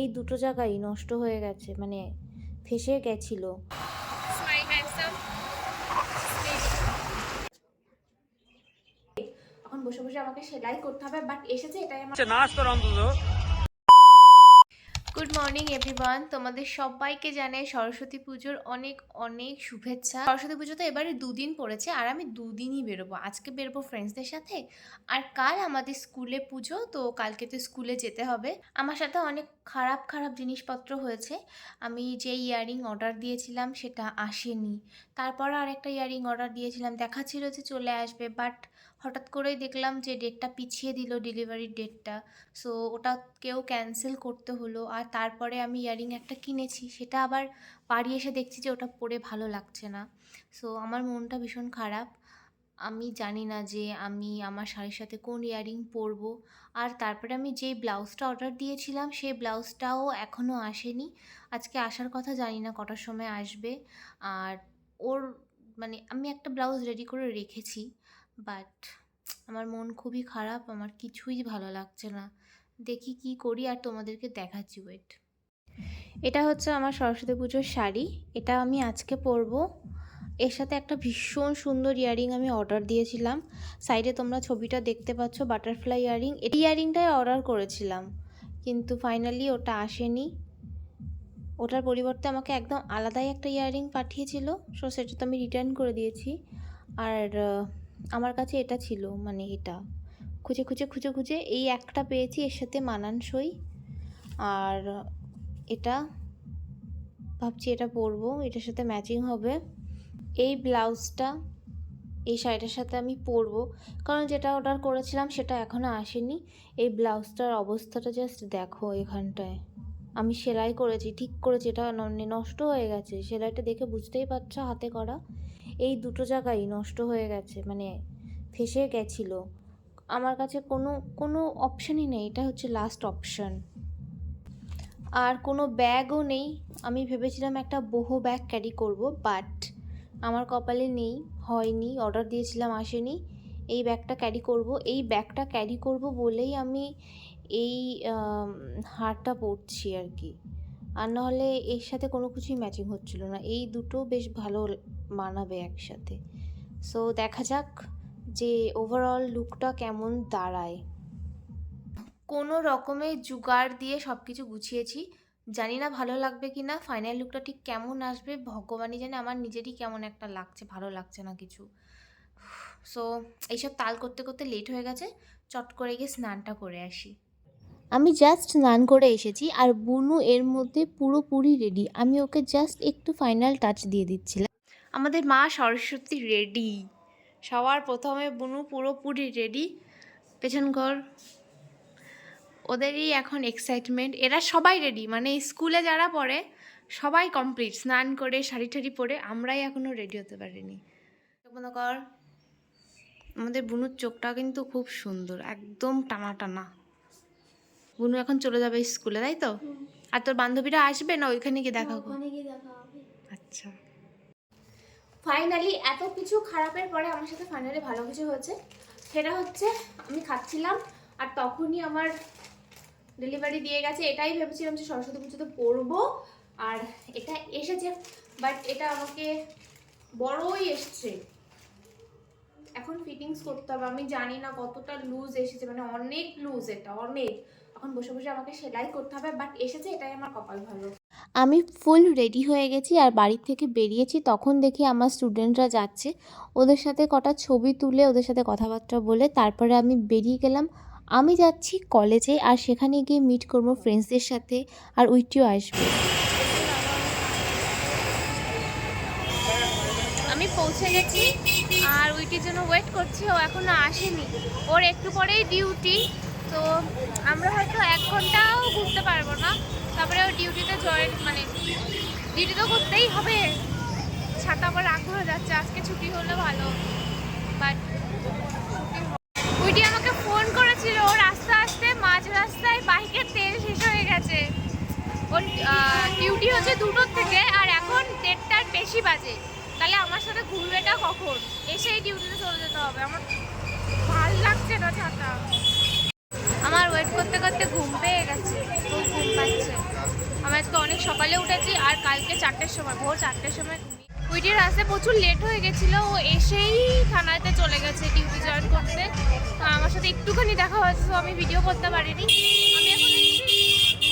এই দুটো জায়গায় নষ্ট হয়ে গেছে মানে ফেসে গেছিল। এখন বসে বসে আমাকে সেলাই করতে হবে বাট এসেছে এটাই আমার নাচ অন্তত গুড মর্নিং এভরিওয়ান তোমাদের সবাইকে জানাই সরস্বতী পুজোর অনেক অনেক শুভেচ্ছা। সরস্বতী পুজো তো এবারে দুদিন পড়েছে আর আমি দুদিনই বেরোবো। আজকে বেরোবো ফ্রেন্ডসদের সাথে। আর কাল আমাদের স্কুলে পুজো তো কালকে তো স্কুলে যেতে হবে। আমার সাথে অনেক খারাপ খারাপ জিনিসপত্র হয়েছে। আমি যে ইয়াররিং অর্ডার দিয়েছিলাম সেটা আসেনি। তারপর আর একটা ইয়াররিং অর্ডার দিয়েছিলাম। দেখাচ্ছিল যে চলে আসবে বাট হঠাৎ করেই দেখলাম যে ডেটটা পিছিয়ে দিল ডেলিভারির ডেটটা সো ওটা কেউ ক্যান্সেল করতে হলো। আর তারপরে আমি ইয়ারিং একটা কিনেছি। সেটা আবার বাড়ি এসে দেখছি যে ওটা পরে ভালো লাগছে না। সো আমার মনটা ভীষণ খারাপ। আমি জানি না যে আমি আমার শাড়ির সাথে কোন ইয়ারিং পরবো। আর তারপরে আমি যে ব্লাউজটা অর্ডার দিয়েছিলাম সেই ব্লাউজটাও এখনও আসেনি। আজকে আসার কথা জানি না কটার সময় আসবে। আর ওর মানে আমি একটা ব্লাউজ রেডি করে রেখেছি, বাট আমার মন খুবই খারাপ, আমার কিছুই ভালো লাগছে না। দেখি কি করি আর তোমাদেরকে দেখাচ্ছি ওয়েট এটা হচ্ছে আমার সরস্বতী পুজোর শাড়ি। এটা আমি আজকে পরবো। এর সাথে একটা ভীষণ সুন্দর ইয়ারিং আমি অর্ডার দিয়েছিলাম। সাইডে তোমরা ছবিটা দেখতে পাচ্ছ, বাটারফ্লাই ইয়ারিং। এই ইয়ারিংটাই অর্ডার করেছিলাম, কিন্তু ফাইনালি ওটা আসেনি। ওটার পরিবর্তে আমাকে একদম আলাদাই একটা ইয়ারিং পাঠিয়েছিল, সো সেটা তো আমি রিটার্ন করে দিয়েছি। আর আমার কাছে এটা ছিল মানে এটা। খুঁজে খুঁজে খুঁজে খুঁজে এই একটা পেয়েছি, এর সাথে মানানসই। আর এটা, ভাবছি এটা পরবো, এটার সাথে ম্যাচিং হবে। এই ব্লাউজটা, এই শাড়িটার সাথে আমি পরবো। কারণ যেটা অর্ডার করেছিলাম সেটা এখনও আসেনি। এই ব্লাউজটার অবস্থাটা জাস্ট দেখো এখানটায়। আমি সেলাই করেছি, ঠিক করেছি এটা নষ্ট হয়ে গেছে, সেলাইটা দেখে বুঝতেই পারছ হাতে করা? এই দুটো জায়গায় নষ্ট হয়ে গেছে মানে ফেসে গেছিল। আমার কাছে কোনো কোনো অপশানই নেই, এটা হচ্ছে লাস্ট অপশান আর কোনো ব্যাগও নেই। আমি ভেবেছিলাম একটা বহু ব্যাগ ক্যারি করব বাট আমার কপালে নেই, হয়নি অর্ডার দিয়েছিলাম আসেনি। এই ব্যাগটা ক্যারি করব, এই ব্যাগটা ক্যারি করব বলেই আমি এই হারটা পরছি আর কি। আর নাহলে এর সাথে কোনো কিছুই ম্যাচিং হচ্ছিল না। এই দুটো বেশ ভালো মানাবে একসাথে। সো দেখা যাক যে ওভারঅল লুকটা কেমন দাঁড়ায়। কোনো রকমের জুগাড় দিয়ে সব কিছু গুছিয়েছি। জানি না ভালো লাগবে কি না ফাইনাল লুকটা ঠিক কেমন আসবে, ভগবানই জানে আমার নিজেরই কেমন একটা লাগছে, ভালো লাগছে না কিছু। সো এইসব তাল করতে করতে লেট হয়ে গেছে, চট করে গিয়ে স্নানটা করে আসি। আমি জাস্ট স্নান করে এসেছি আর বুনু এর মধ্যে পুরোপুরি রেডি আমি ওকে জাস্ট একটু ফাইনাল টাচ দিয়ে দিচ্ছিলাম। আমাদের মা সরস্বতী রেডি সবার প্রথমে বুনু পুরোপুরি রেডি পেছন ঘর। ওদেরই এখন এক্সাইটমেন্ট এরা সবাই রেডি মানে স্কুলে যারা পড়ে সবাই কমপ্লিট স্নান করে শাড়ি টাড়ি পরে আমরাই এখনও রেডি হতে পারিনি। বন্ধ কর আমাদের বুনুর চোখটা কিন্তু খুব সুন্দর একদম টানা টানা বুনু এখন চলে যাবে স্কুলে তাই তো? আর তোর বান্ধবীরা আসবে না ওইখানে গিয়ে দেখা আচ্ছা। ফাইনালি এত কিছু খারাপের পরে আমার সাথে ফাইনালি ভালো কিছু হয়েছে। সেটা হচ্ছে আমি খাচ্ছিলাম আর তখনই আমার ডেলিভারি দিয়ে গেছে, এটাই ভেবেছিলাম যে সরস্বতী পুজোতে পরবো। আর এটা এসেছে বাট এটা আমাকে বড়ই এসছে। এখন ফিটিংস করতে হবে, আমি জানি না কতটা লুজ এসেছে মানে অনেক লুজ এটা, অনেক। এখন বসে বসে আমাকে সেলাই করতে হবে বাট এসেছে, এটাই আমার কপাল ভালো। আমি ফুল রেডি হয়ে গেছি, আর বাড়ির থেকে বেরিয়েছি, তখন দেখি আমার স্টুডেন্টরা যাচ্ছে। ওদের সাথে কটা ছবি তুলে, ওদের সাথে কথাবার্তা বলে, তারপরে আমি বেরিয়ে গেলাম আমি যাচ্ছি কলেজে আর সেখানে গিয়ে মিট করব ফ্রেন্ডসদের সাথে আর উইটিও আসবে। আমি পৌঁছে গেছি আর উইটির জন্য ওয়েট করছি, ও এখনও আসেনি। ওর একটু পরেই ডিউটি তো আমরা হয়তো এক ঘন্টাও ঘুরতে পারব না। তারপরে ও ডিউটিতে জয়েন মানে ডিউটি তো করতেই হবে। ছাতা আবার রাগ হয়ে যাচ্ছে, আজকে ছুটি হলে ভালো। বাট ফোন করেছিল ও রাস্তা আসতে, মাঝ রাস্তায় বাইকের তেল শেষ হয়ে গেছে। ওর ডিউটি হচ্ছে দুটোর থেকে, আর এখন দেড়টার বেশি বাজে। তাহলে আমার সাথে ঘুরবেটা কখন? এসেই ডিউটিতে চলে যেতে হবে। আমার ভালো লাগছে না ছাতা। আমার ওয়েট করতে করতে ঘুম পেয়ে গেছে, খুব ঘুম পাচ্ছে। আমি আজকে অনেক সকালে উঠেছি, আর কালকে চারটের সময়, ভোর চারটের সময় উইটির আসতে প্রচুর লেট হয়ে গেছিল, ও এসেই থানাতে চলে গেছে ডিউটি জয়েন করতে। আমার সাথে একটুখানি দেখা হয়েছে, তো আমি ভিডিও করতে পারিনি। আমি এখন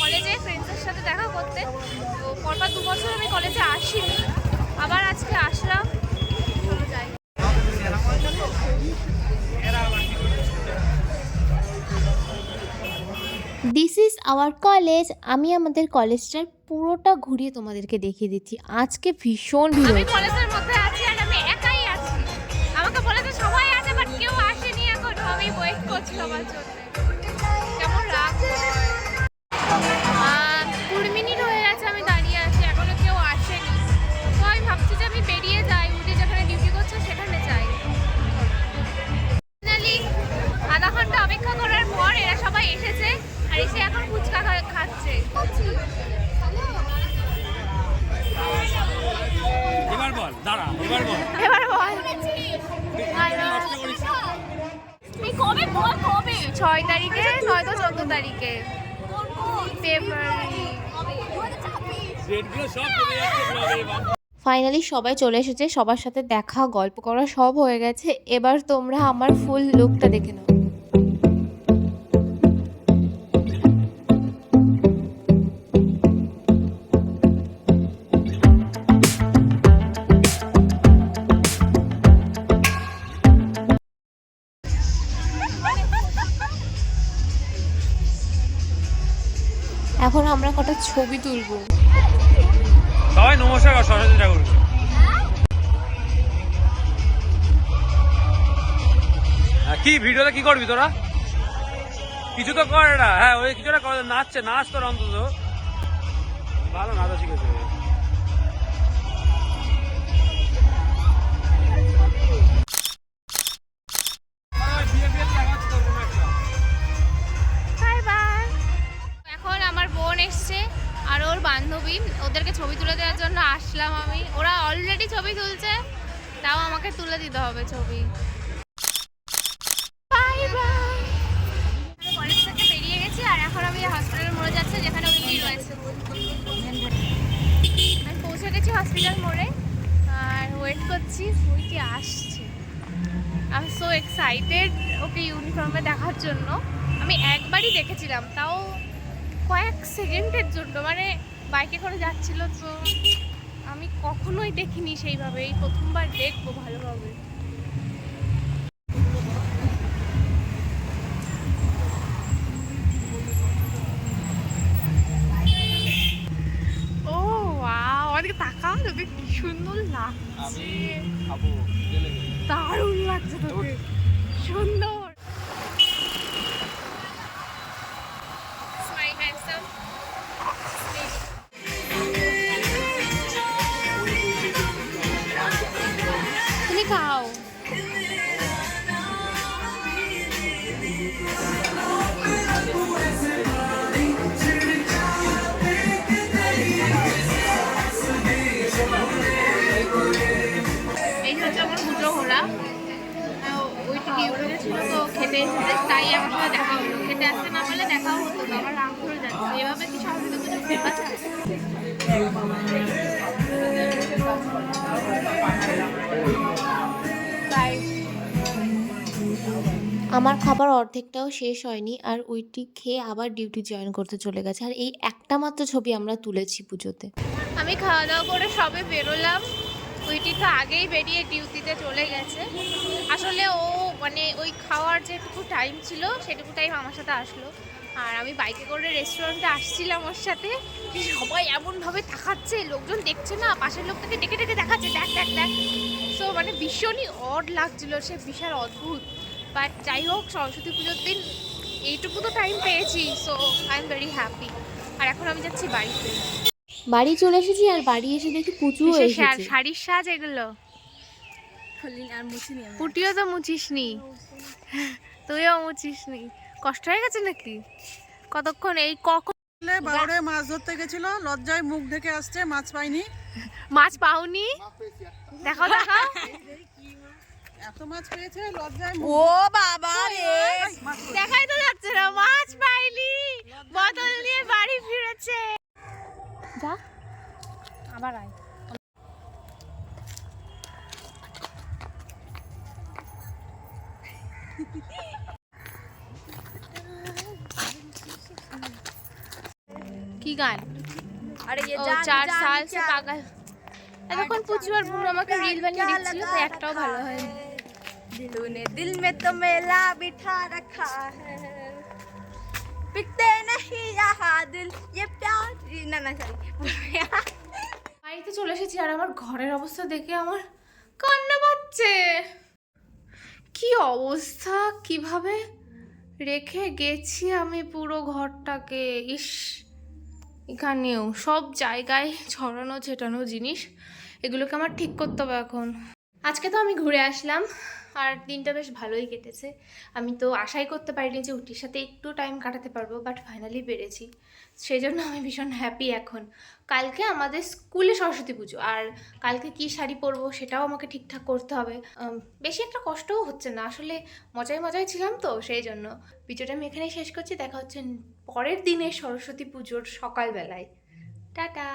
কলেজে ফ্রেন্ডসের সাথে দেখা করতে। তো পরপর দু বছর আমি কলেজে আসিনি। আবার আজকে আসলাম। আওয়ার কলেজ আমি আমাদের কলেজটার পুরোটা ঘুরিয়ে তোমাদেরকে দেখিয়ে দিচ্ছি। আজকে ভীষণ ভিড় আমি। কলেজের মধ্যে আছি আর আমি একাই আছি। আমাকে বলেছে সবাই আছে বাট কেউ আসেনি এখন। আমি ওয়েট জন্য। এবার বল দাঁড়া এবার বল। এবার বল। কবে বল কবে? ছয় তারিখে নয়তো চোদ্দ তারিখে। ফেব্রুয়ারি। ডেটগুলো সব চলে যাচ্ছে ব্লগে এবার। ফাইনালি সবাই চলে এসেছে সবার সাথে দেখা গল্প করা সব হয়ে গেছে। এবার তোমরা আমার ফুল লুকটা দেখে নাও। এখন আমরা কটা ছবি তুলব। সবাই নমস্কার সরস্বতী ঠাকুরকে। হ্যাঁ, কি ভিডিওটা কি করবি তোরা? কিছু তো কর এটা হ্যাঁ ওই কিছুটা নাচছে নাচ তোর অন্তত। ভালো নাচা শিখেছে। বান্ধবী, ওদেরকে ছবি তুলে দেওয়ার জন্য আসলাম আমি। ওরা অলরেডি ছবি তুলছে, তাও আমাকে তুলে দিতে হবে ছবি। কলেজ থেকে বেরিয়ে গেছি, আর আমি হসপিটাল মোড়ে যেখানে রয়েছে। আমি পৌঁছে গেছি হসপিটাল মোড়ে, আর ওয়েট করছি সো এক্সাইটেড ওকে ইউনিফর্মে দেখার জন্য। আমি একবারই দেখেছিলাম, তাও কয়েক সেকেন্ডের জন্য মানে বাইকে করে যাচ্ছিল তো আমি কখনোই দেখিনি সেইভাবে। এই প্রথমবার দেখব ভালোভাবে। ও ওদিকে তাকাও তোকে কি সুন্দর লাগছে। দারুণ লাগছে তোকে। সুন্দর। ডিউটিতে ছিল তো খেতে? এসেছে তাই আমার দেখা হলো খেতে আসতে না পারলে দেখাও হতো না আমার ধরে যাচ্ছে। এভাবে কি সরস্বতী পুজো ফেরত আছে আমার খাবার অর্ধেকটাও শেষ হয়নি আর ওইটি খেয়ে আবার ডিউটি জয়েন করতে চলে গেছে। আর এই একটা মাত্র ছবি আমরা তুলেছি পুজোতে। আমি খাওয়া দাওয়া করে সবে বেরোলাম। উইটি তো আগেই বেরিয়ে ডিউটিতে চলে গেছে। আসলে ও মানে ওই খাওয়ার যেটুকু টাইম ছিল সেটুকু টাইম আমার সাথে আসলো। আর আমি বাইকে করে রেস্টুরেন্টে আসছিলাম ওর সাথে। সবাই এমনভাবে তাকাচ্ছে লোকজন দেখছে না পাশের লোকটাকে ডেকে ডেকে দেখাচ্ছে দেখ দেখ দেখ। সো মানে ভীষণই অড লাগছিল সে বিশাল অদ্ভুত। বাট যাই হোক সরস্বতী পুজোর দিন এইটুকু তো টাইম পেয়েছি so I am very happy আর এখন আমি যাচ্ছি বাড়িতে। বাড়ি চলে এসেছি আর বাড়ি এসে দেখি পুজো শাড়ির সাজ এসেছে পুটিও তো মুছিস নি তুইও মুছিস নি কষ্ট হয়ে গেছে নাকি? কতক্ষণ এই কখন বাউরে মাছ ধরতে গেছিল লজ্জায় মুখ ঢেকে আসছে মাছ পাইনি। মাছ পাওনি? দেখাও দেখাও। এত মাছ পেয়েছে লজ্জায় ও বাবা রে। দেখাই তো যাচ্ছে না মাছ পাইনি। নিয়ে বাড়ি ফিরেছে। যা কি গান अरे ये ও जान চার जान সাল সে क्या পাগল এতক্ষণ পুচু আর বুড়ো আমাকে রিল বানিয়ে দিচ্ছিল তো একটাও ভালো হয়নি दिलों ने दिल में तो मेला बिठा रखा है बिकते नहीं यहाँ दिल ये प्यार ना ना सॉरी বাড়িতে চলে এসেছি আর আমার ঘরের অবস্থা দেখে আমার কান্না পাচ্ছে কি অবস্থা কিভাবে রেখে গেছি আমি পুরো ঘরটাকে ইস এখানেও সব জায়গায় ছড়ানো, ছেটানো জিনিস, এগুলোকে আমার ঠিক করতে হবে এখন। আজকে তো আমি ঘুরে আসলাম, আর দিনটা বেশ ভালোই কেটেছে। আমি তো আশাই করতে পারিনি যে উটির সাথে একটু টাইম কাটাতে পারব বাট ফাইনালি পেরেছি। সেই জন্য আমি ভীষণ হ্যাপি এখন। কালকে আমাদের স্কুলে সরস্বতী পুজো, আর কালকে কি শাড়ি পরবো সেটাও আমাকে ঠিকঠাক করতে হবে। বেশি একটা কষ্টও হচ্ছে না, আসলে মজায় মজায় ছিলাম তো, সেই জন্য। ভিডিওটা আমি এখানেই শেষ করছি, দেখা হচ্ছে পরের দিনে সরস্বতী পুজোর সকালবেলায়। টাটা!